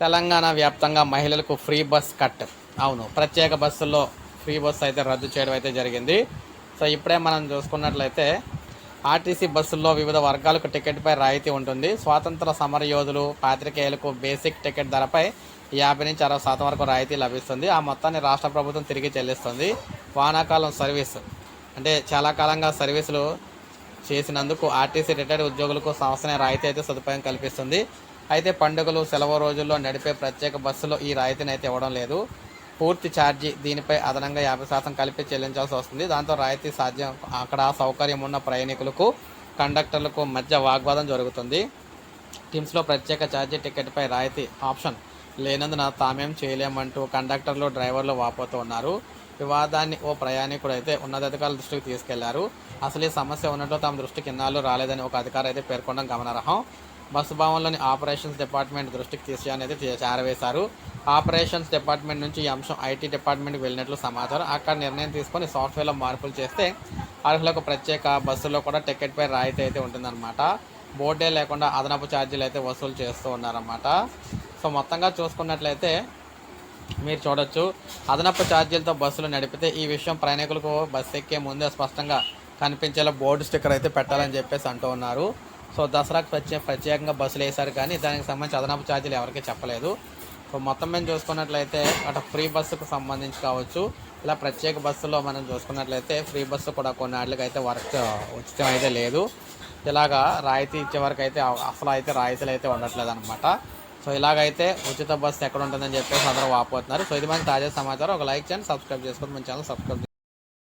తెలంగాణ వ్యాప్తంగా మహిళలకు free bus cut. అవును ప్రత్యేక బస్సుల్లో ఫ్రీ బస్సు అయితే రద్దు చేయడం అయితే జరిగింది. సో ఇప్పుడే మనం చూసుకున్నట్లయితే ఆర్టీసీ బస్సుల్లో వివిధ వర్గాలకు టికెట్పై రాయితీ ఉంటుంది. స్వాతంత్ర సమర యోధులు పాత్రికేయులకు బేసిక్ టికెట్ ధరపై యాభై నుంచి అరవై శాతం వరకు రాయితీ లభిస్తుంది. ఆ మొత్తాన్ని రాష్ట్ర ప్రభుత్వం తిరిగి చెల్లిస్తుంది. వానాకాలం సర్వీస్ అంటే చాలా కాలంగా సర్వీసులు చేసినందుకు ఆర్టీసీ రిటైర్డ్ ఉద్యోగులకు సంస్థనే రాయితీ అయితే సదుపాయం కల్పిస్తుంది. అయితే పండుగలు సెలవు రోజుల్లో నడిపే ప్రత్యేక బస్సులో ఈ రాయితీని అయితే ఇవ్వడం లేదు. పూర్తి ఛార్జీ దీనిపై అదనంగా యాభై శాతం కలిపి చెల్లించాల్సి వస్తుంది. దాంతో రాయితీ సాధ్యం అక్కడ సౌకర్యం ఉన్న ప్రయాణికులకు కండక్టర్లకు మధ్య వాగ్వాదం జరుగుతుంది. టీమ్స్లో ప్రత్యేక ఛార్జీ టికెట్పై రాయితీ ఆప్షన్ లేనందున తామేం చేయలేమంటూ కండక్టర్లు డ్రైవర్లు వాపోతూ ఉన్నారు. వివాదాన్ని ఓ ప్రయాణికుడు అయితే ఉన్నతాధికారుల దృష్టికి తీసుకెళ్ళారు. అసలు ఈ సమస్య ఉన్నట్లు తమ దృష్టికి ఇన్నాళ్ళు రాలేదని ఒక అధికారి అయితే పేర్కొనడం గమనార్హం. బస్సు భవన్లోని ఆపరేషన్స్ డిపార్ట్మెంట్ దృష్టికి తీసుకొని అయితే చేరవేశారు. ఆపరేషన్స్ డిపార్ట్మెంట్ నుంచి ఈ అంశం ఐటీ డిపార్ట్మెంట్కి వెళ్ళినట్లు సమాచారం. అక్కడ నిర్ణయం తీసుకొని సాఫ్ట్వేర్లో మార్పులు చేస్తే అర్హులకు ప్రత్యేక బస్సులో కూడా టికెట్పై రాయితీ అయితే ఉంటుందన్నమాట. బోర్డే లేకుండా అదనపు ఛార్జీలు అయితే వసూలు చేస్తూ ఉన్నారన్నమాట. సో మొత్తంగా చూసుకున్నట్లయితే మీరు చూడొచ్చు. అదనపు ఛార్జీలతో బస్సులు నడిపితే ఈ విషయం ప్రయాణికులకు బస్సు ఎక్కే ముందే స్పష్టంగా కనిపించేలా బోర్డు స్టిక్కర్ అయితే పెట్టాలని చెప్పేసి అంటూ ఉన్నారు. సో దసరాకు ప్రత్యేక ప్రత్యేకంగా బస్సులు వేశారు కానీ దానికి సంబంధించి అదనపు ఛార్జీలు ఎవరికీ చెప్పలేదు. సో మొత్తం మేము చూసుకున్నట్లయితే అటు ఫ్రీ బస్సుకు సంబంధించి కావచ్చు ఇలా ప్రత్యేక బస్సులో మనం చూసుకున్నట్లయితే ఫ్రీ బస్సు కూడా కొన్ని వాటికి అయితే వర్క్ ఉచితం అయితే లేదు. ఇలాగా రాయితీ ఇచ్చే వరకు అయితే అసలు అయితే రాయితీలు అయితే ఉండట్లేదు అనమాట సో ఇలాగైతే ఉచిత బస్సు ఎక్కడ ఉంటుందని చెప్పేసి అందరూ వాపోతున్నారు. సో ఇది మనకి తాజా సమాచారం. ఒక లైక్ చేయండి సబ్స్క్రైబ్ చేసుకోండి. మన ఛానల్ సబ్స్క్రైబ్